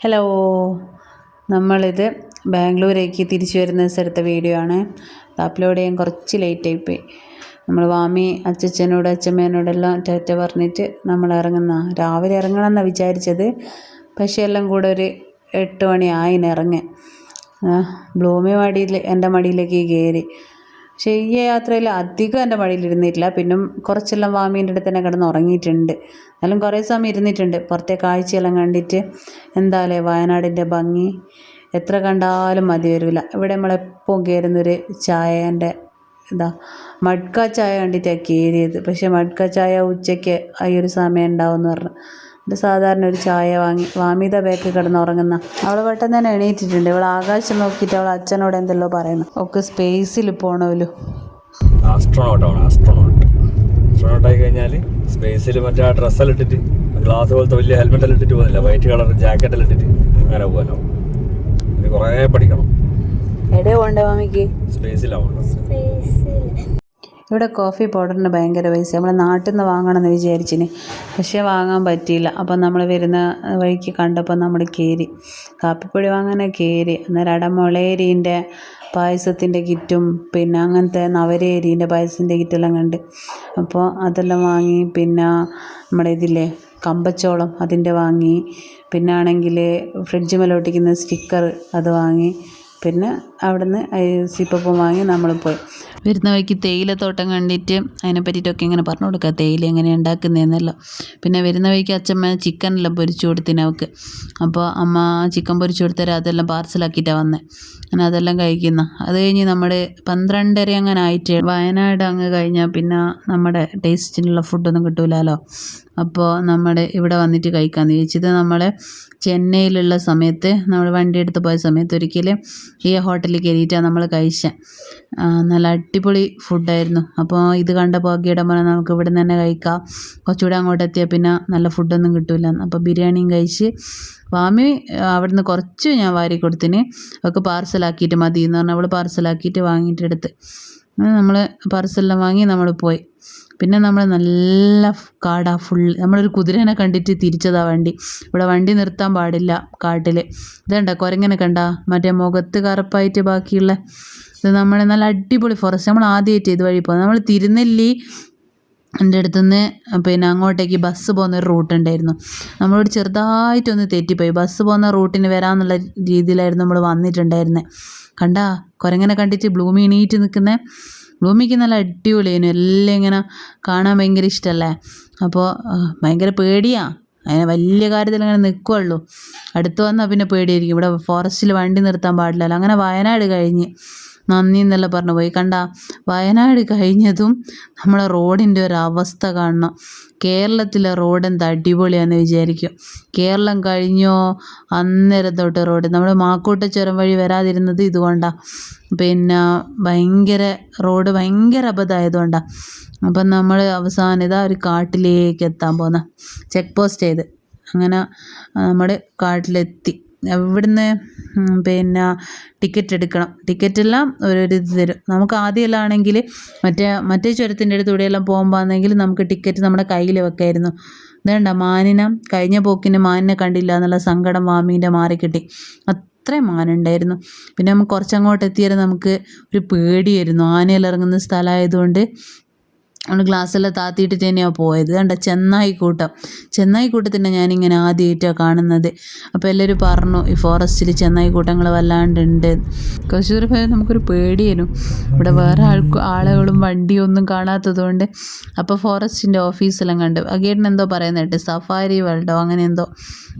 Hello നമ്മളിത് ബാംഗ്ലൂരേക്ക് തിരിച്ചു വരുന്ന സ്ഥലത്തെ വീഡിയോ ആണ്. അപ്ലോഡ് ചെയ്യാൻ കുറച്ച് ലേറ്റായിപ്പോയി നമ്മൾ വാമി അച്ചച്ചനോട് അച്ഛമ്മേനോടെല്ലാം ടാറ്റ പറഞ്ഞിട്ട് നമ്മൾ ഇറങ്ങുന്ന. രാവിലെ ഇറങ്ങണം എന്നാണ് വിചാരിച്ചത്. പക്ഷേ എല്ലാം കൂടെ ഒരു എട്ട് മണി ആയിന് ഇറങ്ങാൻ. ബ്ലൂമി മടിയിൽ എന്റെ മടിയിലേക്ക് കയറി. പക്ഷേ ഈ യാത്രയിൽ അധികം എന്റെ മടിയിൽ ഇരുന്നിട്ടില്ല. പിന്നെ കുറച്ചെല്ലാം വാമീന്റെ അടുത്ത് തന്നെ കിടന്ന് ഉറങ്ങിയിട്ടുണ്ട്. എന്നാലും കുറേ സമയം ഇരുന്നിട്ടുണ്ട്. പുറത്തെ കാഴ്ചയെല്ലാം കണ്ടിട്ട് എന്താലേ വയനാടിന്റെ ഭംഗി? എത്ര കണ്ടാലും മതി വരില്ല ഇവിടെ നമ്മളെപ്പോൾ കയറുന്നൊരു ചായേന്റെ ഇതാ മഡ്ക ചായ കണ്ടിട്ടാണ് കയറിയത്. പക്ഷേ മഡ്ക ചായ ഉച്ചയ്ക്ക് ഈ ഒരു സമയം ഉണ്ടാവും എന്ന് പറഞ്ഞു. ഇത് സാധാരണ ഒരു ചായ വാങ്ങി വാമിത ബേക്ക് കിടന്ന് ഉറങ്ങുന്ന. അവൾ പെട്ടെന്ന് തന്നെ എണീറ്റിട്ടുണ്ട്. ഇവൾ ആകാശം നോക്കിയിട്ട് അവൾ അച്ഛനോട് എന്തല്ലോ പറയുന്നു. ഒക്കെ സ്പേസിൽ പോകണമല്ലോ ആസ്ട്രോണോട്ടാണ് ആസ്ട്രോണോട്ട് ആസ്ട്രോണോട്ട് ആയി കഴിഞ്ഞാൽ സ്പേസിൽ മറ്റേ ആ ഡ്രസ്സെല്ലാം ഇട്ടിട്ട് ഗ്ലാസ് പോലത്തെ വലിയ ഹെൽമെറ്റ് എല്ലാം ഇട്ടിട്ട് പോകുന്നില്ല. വൈറ്റ് കളർ ജാക്കറ്റ് എല്ലാം ഇട്ടിട്ട് അങ്ങനെ പോകാനോ കുറേ പഠിക്കണം. എവിടെ പോകണ്ടേ മാമിക്ക്? സ്പേസിലാവുള്ളൂ ഇവിടെ കോഫി പൗഡറിന് ഭയങ്കര പൈസ. നമ്മൾ നാട്ടിൽ നിന്ന് വാങ്ങണമെന്ന് വിചാരിച്ചിന്. പക്ഷേ വാങ്ങാൻ പറ്റിയില്ല. അപ്പം നമ്മൾ വരുന്ന വഴിക്ക് കണ്ടപ്പോൾ നമ്മൾ കയറി കാപ്പിപ്പൊടി വാങ്ങാനേ കയറി അന്നേരം അവിടെ മുളയരീന്റെ പായസത്തിന്റെ കിറ്റും പിന്നെ അങ്ങനത്തെ നവരേരീന്റെ പായസത്തിന്റെ കിറ്റെല്ലാം കണ്ട്. അപ്പോൾ അതെല്ലാം വാങ്ങി പിന്നെ നമ്മുടെ ഇതില്ലേ കമ്പച്ചോളം അതിന്റെ വാങ്ങി. പിന്നെ ആണെങ്കിൽ ഫ്രിഡ്ജ് മേലോട്ടിക്കുന്ന സ്റ്റിക്കർ അത് വാങ്ങി. പിന്നെ അവിടുന്ന് സിപ്പപ്പം വാങ്ങി നമ്മൾ പോയി. വരുന്ന വഴിക്ക് തേയിലത്തോട്ടം കണ്ടിട്ട് അതിനെ പറ്റിയിട്ടൊക്കെ ഇങ്ങനെ പറഞ്ഞു കൊടുക്കുക. തേയില എങ്ങനെ ഉണ്ടാക്കുന്നതെന്നല്ലോ പിന്നെ വരുന്ന വഴിക്ക് അച്ഛമ്മ ചിക്കനെല്ലാം പൊരിച്ചു കൊടുത്തിന് അവൾക്ക് അപ്പോൾ അമ്മ ചിക്കൻ പൊരിച്ചു കൊടുത്തരാം അതെല്ലാം പാർസലാക്കിയിട്ടാണ് വന്നത് അങ്ങനെ അതെല്ലാം കഴിക്കുന്ന. അത് കഴിഞ്ഞ് നമ്മുടെ പന്ത്രണ്ടര അങ്ങനെ ആയിട്ട് വയനാട് അങ്ങ് കഴിഞ്ഞാൽ പിന്നെ നമ്മുടെ ടേസ്റ്റിനുള്ള ഫുഡൊന്നും കിട്ടൂലല്ലോ അപ്പോൾ നമ്മുടെ ഇവിടെ വന്നിട്ട് കഴിക്കാമെന്ന് ചോദിച്ചത് നമ്മൾ ചെന്നൈയിലുള്ള സമയത്ത് നമ്മൾ വണ്ടി എടുത്ത് പോയ സമയത്ത് ഒരിക്കലും ഈ ഹോട്ടലിൽ കയറിയിട്ടാണ് നമ്മൾ കഴിച്ചത് നല്ല അടിപൊളി ഫുഡായിരുന്നു അപ്പോൾ ഇത് കണ്ട ഭാഗ്യയുടെ പോലെ നമുക്ക് ഇവിടെ നിന്ന് തന്നെ കഴിക്കാം. കുറച്ചുകൂടെ അങ്ങോട്ട് എത്തിയാൽ പിന്നെ നല്ല ഫുഡൊന്നും കിട്ടില്ല അപ്പോൾ ബിരിയാണിയും കഴിച്ച് വാമി അവിടുന്ന് കുറച്ച് ഞാൻ വാരി കൊടുത്തിന്. ഒക്കെ പാർസലാക്കിയിട്ട് മതി എന്ന് പറഞ്ഞാൽ അവൾ പാർസലാക്കിയിട്ട് വാങ്ങിയിട്ട് എടുത്ത് നമ്മൾ പാർസലെല്ലാം വാങ്ങി നമ്മൾ പോയി. പിന്നെ നമ്മൾ നല്ല കാടാ ഫുൾ നമ്മളൊരു കുതിരനെ കണ്ടിട്ട് തിരിച്ചതാ വണ്ടി. ഇവിടെ വണ്ടി നിർത്താൻ പാടില്ല കാട്ടിൽ ഇതേണ്ട കുരങ്ങനെ കണ്ട? മറ്റേ മുഖത്ത് കറുപ്പായിട്ട് ബാക്കിയുള്ള. ഇത് നമ്മൾ നല്ല അടിപൊളി ഫോറസ്റ്റ് നമ്മൾ ആദ്യമായിട്ട് ഇത് വഴി പോകുന്നത്. നമ്മൾ തിരുനെല്ലി എന്റെ അടുത്തുനിന്ന് പിന്നെ അങ്ങോട്ടേക്ക് ബസ് പോകുന്ന ഒരു റൂട്ട് ഉണ്ടായിരുന്നു. നമ്മളോട് ചെറുതായിട്ടൊന്ന് തെറ്റിപ്പോയി. ബസ് പോകുന്ന റൂട്ടിന് വരാമെന്നുള്ള രീതിയിലായിരുന്നു നമ്മൾ വന്നിട്ടുണ്ടായിരുന്നത് കണ്ടാ? കുരങ്ങനെ കണ്ടിട്ട് ബ്ലൂമി എണീറ്റ് നിൽക്കുന്നത് ബ്ലൂമിക്ക് നല്ല അടിപൊളിയായിരുന്നു എല്ലാം ഇങ്ങനെ കാണാൻ ഭയങ്കര ഇഷ്ടമല്ലേ അപ്പോൾ ഭയങ്കര പേടിയാണ് അതിന് വലിയ കാര്യത്തിൽ അങ്ങനെ നിൽക്കുള്ളൂ അടുത്ത് വന്നാൽ പിന്നെ പേടിയായിരിക്കും. ഇവിടെ ഫോറസ്റ്റിൽ വണ്ടി നിർത്താൻ പാടില്ലല്ലോ. അങ്ങനെ വയനാട് കഴിഞ്ഞ്. നന്ദി എന്നെല്ലാം പറഞ്ഞു പോയി. കണ്ട വയനാട് കഴിഞ്ഞതും നമ്മളെ റോഡിന്റെ ഒരു അവസ്ഥ കാണണം. കേരളത്തിലെ റോഡ് എന്ത് അടിപൊളിയാന്ന് വിചാരിക്കും. കേരളം കഴിഞ്ഞോ അന്നേരം തൊട്ട് റോഡ്. നമ്മൾ മാക്കൂട്ട ചുരം വഴി വരാതിരുന്നത് ഇതുകൊണ്ടാണ് പിന്നെ ഭയങ്കര റോഡ് ഭയങ്കര അബദ്ധമായതുകൊണ്ടാണ് അപ്പം നമ്മൾ അവസാനം ഇതാ ഒരു കാട്ടിലേക്ക് എത്താൻ പോകുന്ന ചെക്ക് പോസ്റ്റ് ചെയ്ത്. അങ്ങനെ നമ്മുടെ കാട്ടിലെത്തി. ഇവിടുന്ന് പിന്നെ ടിക്കറ്റ് എടുക്കണം. ടിക്കറ്റെല്ലാം ഒരു ഇത് തരും. നമുക്ക് ആദ്യമെല്ലാം ആണെങ്കിൽ മറ്റേ മറ്റേ ചുരത്തിന്റെ അടുത്ത് കൂടെയെല്ലാം പോകുമ്പോഴാണെങ്കിൽ നമുക്ക് ടിക്കറ്റ് നമ്മുടെ കയ്യിൽ വെക്കായിരുന്നു. ഇതേണ്ട മാനിനെ കഴിഞ്ഞ പോക്കിന് മാനിനെ കണ്ടില്ല എന്നുള്ള സങ്കടം മാമീന്റെ മാറിക്കിട്ടി. അത്രയും മാനുണ്ടായിരുന്നു. പിന്നെ നമുക്ക് കുറച്ചങ്ങോട്ട് എത്തിയാൽ നമുക്ക് ഒരു പേടിയായിരുന്നു. ആനയിൽ ഇറങ്ങുന്ന സ്ഥലമായതുകൊണ്ട് നമ്മൾ ഗ്ലാസ്സെല്ലാം താത്തിയിട്ട് തന്നെയാണ് പോയത്. കണ്ട ചെന്നായി കൂട്ടം ചെന്നായി കൂട്ടത്തിനെ ഞാനിങ്ങനെ ആദ്യമായിട്ടാണ് കാണുന്നത്. അപ്പോൾ എല്ലാവരും പറഞ്ഞു ഈ ഫോറസ്റ്റിൽ ചെന്നായി കൂട്ടങ്ങൾ വല്ലാണ്ടുണ്ട്. കശൂർ പോയാൽ നമുക്കൊരു പേടിയായിരുന്നു ഇവിടെ വേറെ ആൾക്ക് ആളുകളും വണ്ടിയൊന്നും കാണാത്തതുകൊണ്ട്. അപ്പോൾ ഫോറസ്റ്റിന്റെ ഓഫീസെല്ലാം കണ്ട് അഗേട്ടൻ എന്തോ പറയുന്നത് കേട്ട് സഫാരി വേൾഡോ അങ്ങനെ എന്തോ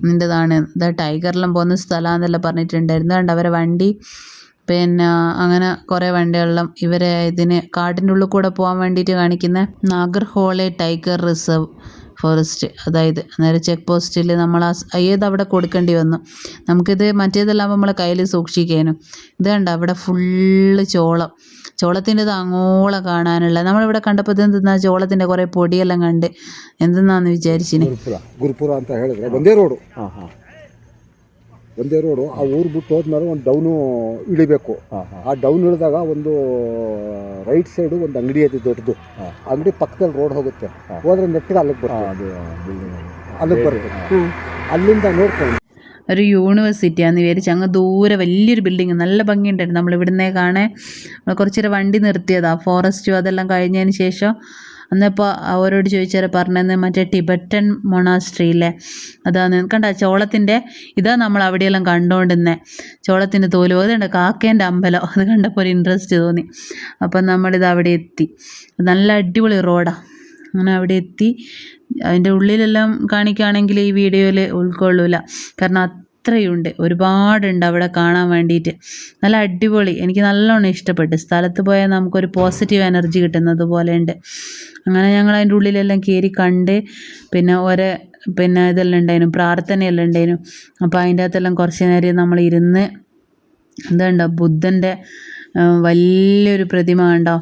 നിന്റെതാണ്. ഇതാ ടൈഗറെല്ലാം പോകുന്ന സ്ഥലമാണെന്നെല്ലാം പറഞ്ഞിട്ടുണ്ടായിരുന്നു. കണ്ട് അവരെ വണ്ടി പിന്നെ അങ്ങനെ കുറേ വണ്ടികളെല്ലാം ഇവരെ ഇതിന് കാടിൻ്റെ ഉള്ളിൽ കൂടെ പോകാൻ വേണ്ടിയിട്ട് കാണിക്കുന്ന നാഗർഹോളെ ടൈഗർ റിസർവ് ഫോറസ്റ്റ് അതായത് അന്നേരം ചെക്ക് പോസ്റ്റിൽ നമ്മൾ ആ ഏത് അവിടെ കൊടുക്കേണ്ടി വന്നു നമുക്കിത് മറ്റേതെല്ലാം നമ്മളെ കയ്യിൽ സൂക്ഷിക്കാനും ഇത് കണ്ട അവിടെ ഫുള്ള് ചോളം ചോളത്തിൻ്റെ ഇത് അങ്ങോളം കാണാനുള്ള നമ്മളിവിടെ കണ്ടപ്പോൾ ഇത് എന്തെന്നാ ചോളത്തിൻ്റെ കുറേ പൊടിയെല്ലാം കണ്ട് എന്തെന്നാന്ന് വിചാരിച്ചിന് ಗುರುಪುರ ಗುರುಪುರ ಅಂತ ಹೇಳಿದ್ರೆ ಒಂದೇ ರೋಡು ಒಂದೇ ರೋಡು ಆ ಊರು ಬಿಟ್ಟು ಹೋದ್ಮೇಲೆ ಒಂದು ಡೌನು ಇಳಿಬೇಕು ಆ ಡೌನ್ ಇಳಿದಾಗ ಒಂದು ರೈಟ್ ಸೈಡು ಒಂದು ಅಂಗಡಿ ಐತಿ ದೊಡ್ಡದು ಅಂಗಡಿ ಪಕ್ಕದಲ್ಲಿ ರೋಡ್ ಹೋಗುತ್ತೆ ಹೋದ್ರೆ ನೆಟ್ಟಿಗೆ ಅಲ್ಲಿಗೆ ಬರುತ್ತೆ ಅಲ್ಲಿಗೆ ಬರುತ್ತೆ ಅಲ್ಲಿಂದ ನೋಡ್ಕೊಂಡು ഒരു യൂണിവേഴ്സിറ്റിയാന്ന് വിചാരിച്ചു അങ്ങ് ദൂരെ വലിയൊരു ബിൽഡിങ് നല്ല ഭംഗിയുണ്ടായിരുന്നു നമ്മൾ ഇവിടുന്നേ കാണേ നമ്മൾ കുറച്ചേരം വണ്ടി നിർത്തിയതാണ് ഫോറസ്റ്റും അതെല്ലാം കഴിഞ്ഞതിന് ശേഷം അന്നിപ്പോൾ അവരോട് ചോദിച്ചാൽ പറഞ്ഞത് മറ്റേ ടിബറ്റൻ മൊണാസ്ട്രിയിലെ അതാണ്. കണ്ട ചോളത്തിന്റെ ഇതാ നമ്മൾ അവിടെയെല്ലാം കണ്ടുകൊണ്ടിരുന്നത് ചോളത്തിന്റെ തോൽ അതുണ്ട് കാക്കേന്റെ അമ്പലം. അത് കണ്ടപ്പോൾ ഒരു ഇൻട്രസ്റ്റ് തോന്നി. അപ്പം നമ്മളിത് അവിടെ എത്തി. നല്ല അടിപൊളി റോഡാണ് അങ്ങനെ അവിടെ എത്തി. അതിന്റെ ഉള്ളിലെല്ലാം കാണിക്കുകയാണെങ്കിൽ ഈ വീഡിയോയിൽ ഉൾക്കൊള്ളൂല. കാരണം അത്രയുണ്ട്. ഒരുപാടുണ്ട് അവിടെ കാണാൻ വേണ്ടിയിട്ട്. നല്ല അടിപൊളി. എനിക്ക് നല്ലോണം ഇഷ്ടപ്പെട്ടു. സ്ഥലത്ത് പോയാൽ നമുക്കൊരു പോസിറ്റീവ് എനർജി കിട്ടുന്നത് പോലെയുണ്ട്. ഉണ്ട് അങ്ങനെ ഞങ്ങൾ അതിന്റെ ഉള്ളിലെല്ലാം കയറി കണ്ട് പിന്നെ ഒരേ പിന്നെ ഇതെല്ലാം ഉണ്ടായിരുന്നു. പ്രാർത്ഥനയെല്ലാം ഉണ്ടായിരുന്നു. അപ്പോൾ അതിന്റെ അകത്തെല്ലാം കുറച്ച് നേരം നമ്മൾ ഇരുന്ന് എന്താണ്ടോ ബുദ്ധന്റെ വലിയൊരു പ്രതിമ കണ്ടോ?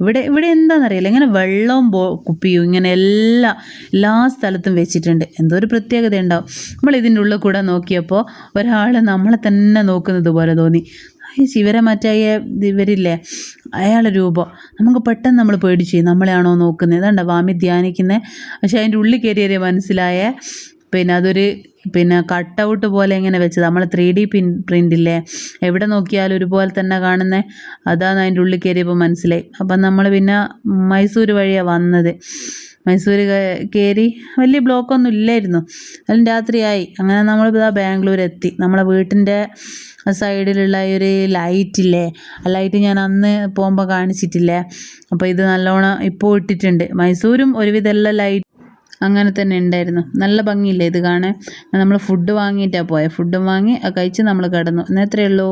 ഇവിടെ ഇവിടെ എന്താണെന്നറിയില്ല ഇങ്ങനെ വെള്ളവും ബോ കുപ്പിയും ഇങ്ങനെ എല്ലാ എല്ലാ സ്ഥലത്തും വെച്ചിട്ടുണ്ട്. എന്തോ ഒരു പ്രത്യേകത ഉണ്ടാവും. നമ്മൾ ഇതിന്റെ ഉള്ളിൽ കൂടെ നോക്കിയപ്പോൾ ഒരാൾ നമ്മളെ തന്നെ നോക്കുന്നത് പോലെ തോന്നി. ഈ ശിവരെ മറ്റായ ഇവരില്ലേ? അയാളെ രൂപം. നമുക്ക് പെട്ടെന്ന് നമ്മൾ പേടിച്ചു. നമ്മളെയാണോ നോക്കുന്നത്? ഇതാണ്ട വാമി ധ്യാനിക്കുന്നത് പക്ഷെ അതിന്റെ ഉള്ളിൽ കയറിയ മനസ്സിലായ. പിന്നെ അതൊരു പിന്നെ കട്ട് ഔട്ട് പോലെ ഇങ്ങനെ വെച്ചത്. നമ്മൾ ത്രീ ഡി പിൻ പ്രിന്റില്ലേ എവിടെ നോക്കിയാലും ഒരുപോലെ തന്നെ കാണുന്നത് അതാണ് അതിന്റെ ഉള്ളിൽ കയറിയപ്പോൾ മനസ്സിലായി. അപ്പം നമ്മൾ പിന്നെ മൈസൂർ വഴിയാണ് വന്നത്. മൈസൂർ കയറി വലിയ ബ്ലോക്കൊന്നും ഇല്ലായിരുന്നു. അതിലും രാത്രിയായി. അങ്ങനെ നമ്മൾ ഇതാ ബാംഗ്ലൂർ എത്തി നമ്മളെ വീട്ടിന്റെ സൈഡിലുള്ള ഒരു ലൈറ്റില്ലേ ആ ലൈറ്റ് ഞാൻ അന്ന് പോകുമ്പോൾ കാണിച്ചിട്ടില്ലേ? അപ്പോൾ ഇത് നല്ലോണം ഇപ്പോൾ ഇട്ടിട്ടുണ്ട്. മൈസൂരും ഒരുവിധം ലൈറ്റ് അങ്ങനെ തന്നെ ഉണ്ടായിരുന്നു. നല്ല ഭംഗിയില്ലേ ഇത് കാണാൻ? നമ്മൾ ഫുഡ് വാങ്ങിയിട്ടാണ് പോയത് ഫുഡും വാങ്ങി കഴിച്ച് നമ്മൾ കിടന്നു. എന്നത്രയേ ഉള്ളൂ.